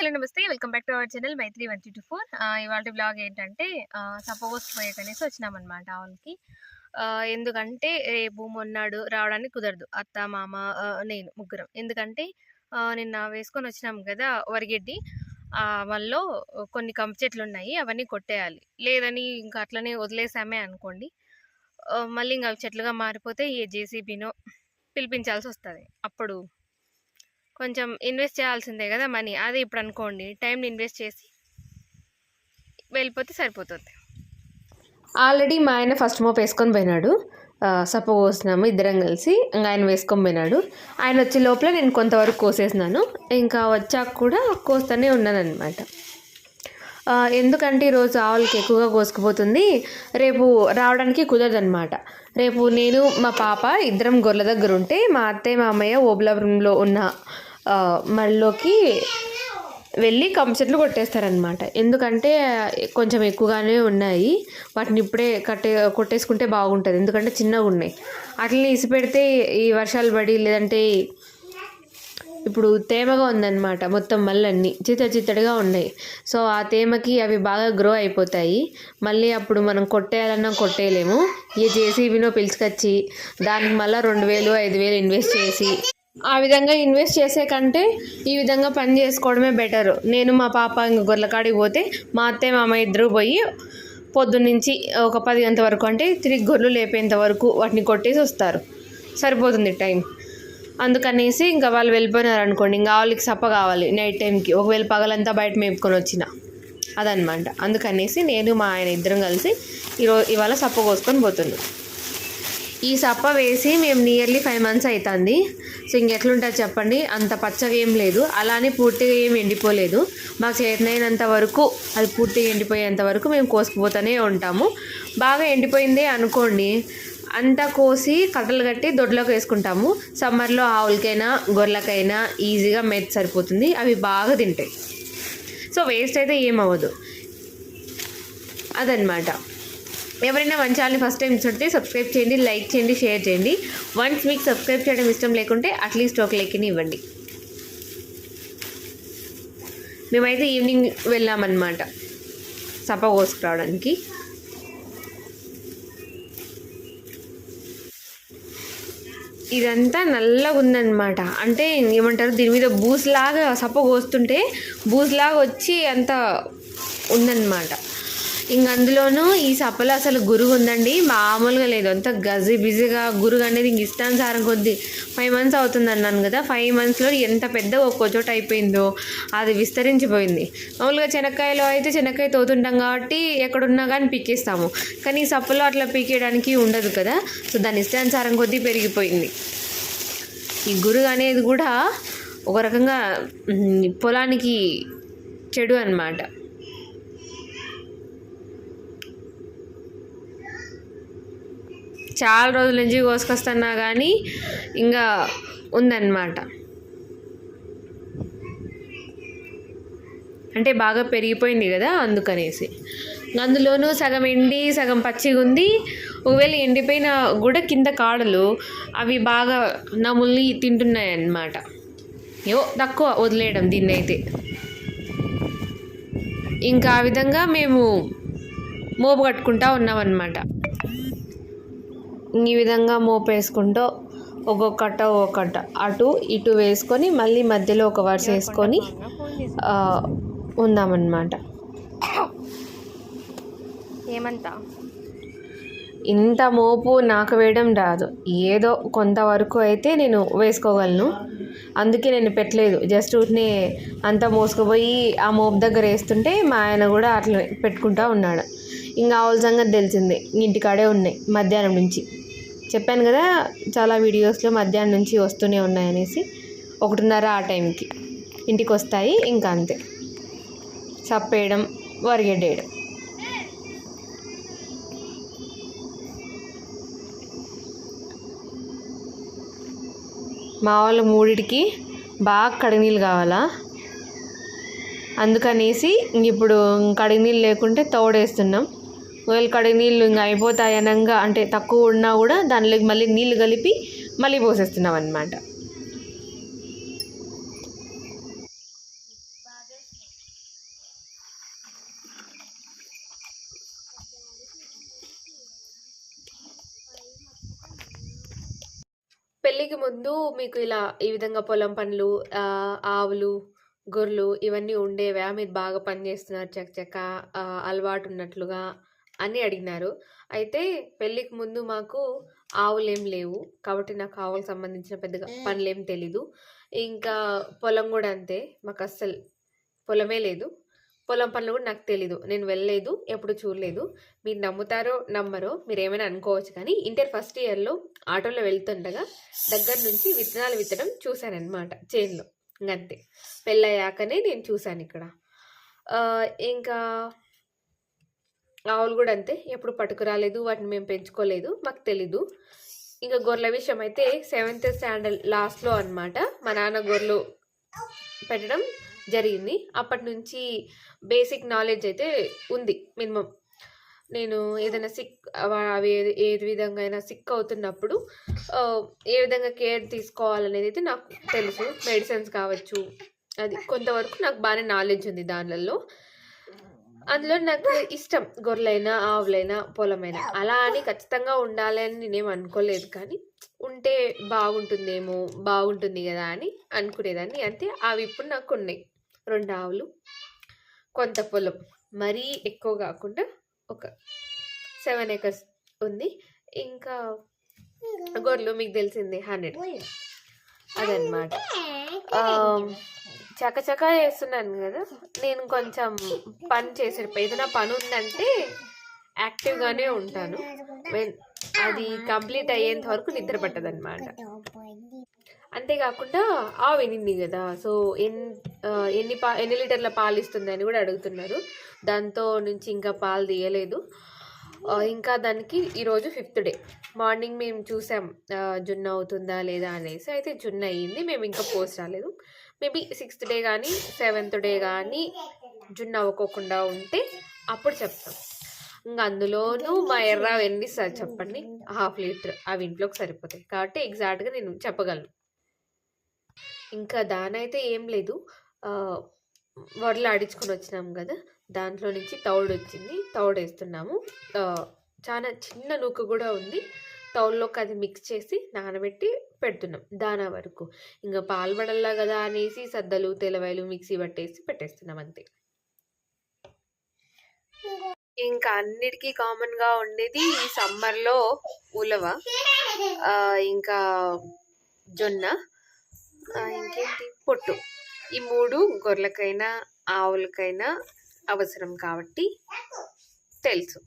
Hello నమస్తే welcome back to our channel Maitri one two four. ఇవాళ blog ఏంటంటే suppose పోయేకనేసి వచ్చినామన్నమాట ఆవులకి. ఎందుకంటే రేపు మొన్నాడు రావడానికి కుదరదు. అత్త మామ నేను ముగ్గురం. ఎందుకంటే నిన్న వేసుకొని వచ్చినాం కదా వరిగడ్డి. ఆ, వాళ్ళలో కొన్ని కంప చెట్లు ఉన్నాయి అవన్నీ కొట్టేయాలి. లేదని ఇంకా అట్లనే వదిలేసామే అనుకోండి. మళ్ళీ ఇంకా అవి చెట్లుగా మారిపోతే ఏ జేసీబీనో పిలిపించాల్సి వస్తుంది. అప్పుడు కొంచెం ఇన్వెస్ట్ చేయాల్సిందే కదా మనీ. అదే ఇప్పుడు అనుకోండి టైంని ఇన్వెస్ట్ చేసి వెళ్ళిపోతే సరిపోతుంది. ఆల్రెడీ మా ఆయన ఫస్ట్ మోప్ వేసుకొని పోయినాడు. సప్ప కోసినాము ఇద్దరం కలిసి ఇంకా ఆయన వేసుకొని పోయినాడు. ఆయన వచ్చే లోపల నేను కొంతవరకు కోసేసినాను. ఇంకా వచ్చాక కూడా కోస్తూనే ఉన్నాను అనమాట ఎందుకంటే ఈరోజు ఆవులకి ఎక్కువగా కోసుకుపోతుంది. రేపు రావడానికి కుదరదనమాట రేపు నేను మా పాప ఇద్దరం గొర్రెల దగ్గర ఉంటే మా అత్తయ్య మా అమ్మయ్య ఓబులాపురంలో ఉన్న మళ్ళీకి వెళ్ళి కంప చెట్లు కొట్టేస్తారనమాట ఎందుకంటే కొంచెం ఎక్కువగానే ఉన్నాయి. వాటిని ఇప్పుడే కట్టే కొట్టేసుకుంటే బాగుంటుంది. ఎందుకంటే చిన్నగా ఉన్నాయి. అట్లనే ఇసిపెడితే ఈ వర్షాలు పడి లేదంటే ఇప్పుడు తేమగా ఉందన్నమాట మొత్తం మళ్ళీ చిత్త చిత్తడిగా ఉన్నాయి. సో ఆ తేమకి అవి బాగా గ్రో అయిపోతాయి. మళ్ళీ అప్పుడు మనం కొట్టేయాలన్నా కొట్టేయలేము. ఏ జేసీబీనో పిలుచుకొచ్చి దానికి మళ్ళీ రెండు వేలు ఐదు వేలు ఇన్వెస్ట్ చేసి ఆ విధంగా ఇన్వెస్ట్ చేసే కంటే ఈ విధంగా పని చేసుకోవడమే బెటర్ నేను మా పాప ఇంక గొర్రెకాడికి పోతే మా అత్తయ్య మామ ఇద్దరు పోయి పొద్దున్నుంచి ఒక పది గంటల వరకు అంటే తిరిగి గొర్రెలు లేపేంత వరకు వాటిని కొట్టేసి వస్తారు. సరిపోతుంది టైం. అందుకనేసి ఇంకా వాళ్ళు వెళ్ళిపోయినారు అనుకోండి. ఇంకా వాళ్ళకి సప్ప కావాలి నైట్ టైంకి ఒకవేళ పగలంతా బయట మేపుకొని వచ్చిన. అదనమాట అందుకనేసి నేను మా ఆయన ఇద్దరం కలిసి ఈరోజు ఇవాళ సప్ప కోసుకొని పోతున్నాం. ఈ సప్ప వేసి మేము నియర్లీ ఫైవ్ మంత్స్ అవుతుంది సో ఇంకెట్లుంటుంది చెప్పండి? అంత పచ్చగా ఏం లేదు. అలానే పూర్తిగా ఏం ఎండిపోలేదు. మాకు చేతనైనంత వరకు అది పూర్తిగా ఎండిపోయేంత వరకు మేము కోసుకుపోతూనే ఉంటాము. బాగా ఎండిపోయిందే అనుకోండి అంతా కోసి కట్టలు కట్టి దొడ్లోకి వేసుకుంటాము. సమ్మర్లో ఆవులకైనా గొర్రెలకైనా ఈజీగా మెత్ సరిపోతుంది. అవి బాగా తింటాయి. సో వేస్ట్ అయితే ఏమవ్వదు. అదనమాట ఎవరైనా మన ఛానల్ని ఫస్ట్ టైం చూస్తే సబ్స్క్రైబ్ చేయండి లైక్ చేయండి షేర్ చేయండి. వన్స్ మీకు సబ్స్క్రైబ్ చేయడం ఇష్టం లేకుంటే అట్లీస్ట్ ఒక లైక్ని ఇవ్వండి. మేమైతే ఈవినింగ్ వెళ్ళామన్నమాట. సప కోసుకురావడానికి ఇదంతా నల్లగా ఉందన్నమాట. అంటే ఏమంటారు దీని మీద బూస్లాగా సప్ప కోస్తుంటే బూస్లాగా వచ్చి అంత ఉందన్నమాట. ఇంక అందులోనూ ఈ సప్పలో అసలు గురుగు ఉందండి. మామూలుగా లేదు. అంత గజి బిజీగా గురుగు అనేది ఇంక ఇష్టానుసారం కొద్ది ఫైవ్ మంత్స్ అవుతుంది అన్నాను కదా. ఫైవ్ మంత్స్లో ఎంత పెద్ద ఒక్కో చోట అయిపోయిందో అది విస్తరించిపోయింది. మామూలుగా చెనక్కాయలో అయితే చెనక్కాయ తోతుంటాం కాబట్టి ఎక్కడున్నా కానీ పీకేస్తాము. కానీ ఈ సప్పలో అట్లా పీకేయడానికి ఉండదు కదా. సో దాని ఇష్టానుసారం కొద్దీ పెరిగిపోయింది. ఈ గురుగు అనేది కూడా ఒక రకంగా పొలానికి చెడు అన్నమాట. చాలా రోజుల నుంచి కోసుకొస్తున్నా కానీ ఇంకా ఉందన్నమాట. అంటే బాగా పెరిగిపోయింది కదా అందుకనేసి. అందులోనూ సగం ఎండి సగం పచ్చిగా ఉంది ఒకవేళ ఎండిపోయిన కూడా కింద కాడలు అవి బాగా నముల్ని తింటున్నాయి అన్నమాట ఏవో తక్కువ వదిలేయడం దీన్ని అయితే ఇంకా ఆ విధంగా మేము మోపు కట్టుకుంటా ఉన్నామన్నమాట. ఈ విధంగా మోపేసుకుంటూ ఒక్కొక్క కట్ట ఒక్కొక్క కట్ట. అటు ఇటు వేసుకొని మళ్ళీ మధ్యలో ఒక వరుస వేసుకొని ఉందామన్నమాట. ఏమంతా? ఇంత మోపు నాకు వేయడం రాదు. ఏదో కొంతవరకు అయితే నేను వేసుకోగలను. అందుకే నేను పెట్టలేదు. జస్ట్ ఊరినే అంతా మోసుకుపోయి ఆ మోపు దగ్గర వేస్తుంటే మా ఆయన కూడా అట్లా పెట్టుకుంటా ఉన్నాడు. ఇంకా ఆవుల సంగతి తెలిసిందే. ఇంటికాడే ఉన్నాయి మధ్యాహ్నం నుంచి. చెప్పాను కదా చాలా వీడియోస్లో మధ్యాహ్నం నుంచి వస్తూనే ఉన్నాయనేసి. ఒకటిన్నర ఆ టైంకి ఇంటికి వస్తాయి ఇంకా అంతే. చప్పేయడం వరిగడ్డేయడం. మా వాళ్ళు మూడిటికి బాగా కడిగినీళ్ళు కావాలా? అందుకనేసి ఇంక ఇప్పుడు కడిగినీళ్ళు లేకుంటే తోడేస్తున్నాం. ఒకవేళ కడిగి నీళ్ళు ఇంకా అయిపోతాయి అనగా అంటే తక్కువ ఉన్నా కూడా దానిలోకి మళ్ళీ నీళ్ళు కలిపి మళ్ళీ పోసేస్తున్నాం అనమాట పెళ్ళికి ముందు మీకు ఇలా ఈ విధంగా పొలం పనులు ఆవులు గొర్రెలు ఇవన్నీ ఉండేవా? మీరు బాగా పని చేస్తున్నారు చకచక అలవాటు ఉన్నట్లుగా. అని అడిగినారు. అయితే పెళ్ళికి ముందు మాకు ఆవులు ఏం లేవు. కాబట్టి నాకు ఆవులకు సంబంధించిన పెద్దగా పనులు ఏం తెలీదు. ఇంకా పొలం కూడా అంతే. మాకు అస్సలు పొలమే లేదు. పొలం పనులు కూడా నాకు తెలీదు. నేను వెళ్ళలేదు. ఎప్పుడు చూడలేదు. మీరు నమ్ముతారో నమ్మరో మీరు ఏమైనా అనుకోవచ్చు కానీ ఇంటర్ ఫస్ట్ ఇయర్లో ఆటోలో వెళ్తుండగా దగ్గర నుంచి విత్తనాలు విత్తడం చూశానన్నమాట చేన్లో. ఇంకంతే పెళ్ళయ్యాకనే నేను చూశాను ఇక్కడ. ఇంకా ఆవులు కూడా అంతే. ఎప్పుడు పట్టుకురాలేదు వాటిని మేము పెంచుకోలేదు మాకు తెలీదు. ఇంకా గొర్రెల విషయం అయితే సెవెంత్ స్టాండర్డ్ లాస్ట్లో అన్నమాట. మా నాన్న గొర్రెలు పెట్టడం జరిగింది. అప్పటి నుంచి బేసిక్ నాలెడ్జ్ అయితే ఉంది మినిమం. నేను ఏదైనా సిక్ అవి ఏ- విధంగా అయినా సిక్ అవుతున్నప్పుడు ఏ విధంగా కేర్ తీసుకోవాలనేది అయితే నాకు తెలుసు. మెడిసిన్స్ కావచ్చు అది కొంతవరకు నాకు బాగానే నాలెడ్జ్ ఉంది దానిలలో. అందులో నాకు ఇష్టం గొర్రెలైనా ఆవులైనా పొలమైనా. అలా అని ఖచ్చితంగా ఉండాలి అని నేనేం అనుకోలేదు. కానీ ఉంటే బాగుంటుందేమో బాగుంటుంది కదా అని అనుకునేదాన్ని. అంతే అవి ఇప్పుడు నాకు ఉన్నాయి. రెండు ఆవులు కొంత పొలం. మరీ ఎక్కువ కాకుండా ఒక సెవెన్ ఏకర్స్ ఉంది. ఇంకా గొర్రెలు మీకు తెలిసిందే హండ్రెడ్. అదనమాట చకచక చేస్తున్నాను కదా. నేను కొంచెం పని చేసేటప్పుడు ఏదైనా పని ఉందంటే యాక్టివ్గానే ఉంటాను. అది కంప్లీట్ అయ్యేంత వరకు నిద్ర పట్టదనమాట అంతేకాకుండా ఆ వినింది కదా. సో ఎన్ ఎన్ని పా ఎన్ని లీటర్ల పాలు ఇస్తుంది అని కూడా అడుగుతున్నారు. దాంతో నుంచి ఇంకా పాలు తీయలేదు. ఇంకా దానికి ఈరోజు ఫిఫ్త్ డే. మార్నింగ్ మేము చూసాం జున్న అవుతుందా లేదా అనేసి. అయితే జున్న అయ్యింది. మేము ఇంకా పోస్ట్ రాలేదు. మేబీ సిక్స్త్ డే కానీ సెవెంత్ డే కానీ జున్న అవ్వకోకుండా ఉంటే అప్పుడు చెప్తాం. ఇంకా అందులోనూ మా ఎర్ర ఎన్ని సార్ చెప్పండి. హాఫ్ లీటర్ అవి ఇంట్లోకి సరిపోతాయి. కాబట్టి ఎగ్జాక్ట్గా నేను చెప్పగలను. ఇంకా దానైతే ఏం లేదు. వడలు ఆడించుకొని వచ్చినాం కదా. దాంట్లో నుంచి తౌడు వచ్చింది. తౌడు వేస్తున్నాము. చాలా చిన్న నూక కూడా ఉంది. తౌడులోకి అది మిక్స్ చేసి నానబెట్టి పెడుతున్నాం దానా వరకు. ఇంకా పాల్పడల్లా కదా అనేసి సద్దలు తెలవైలు మిక్సీ పట్టేసి పెట్టేస్తున్నాం అంతే. ఇంకా అన్నిటికీ కామన్గా ఉండేది ఈ సమ్మర్లో ఉలవ ఇంకా జొన్న ఇంకేంటి? పొట్టు. ఈ మూడు గొర్రెలకైనా ఆవులకైనా అవసరం కాబట్టి తెలుసు.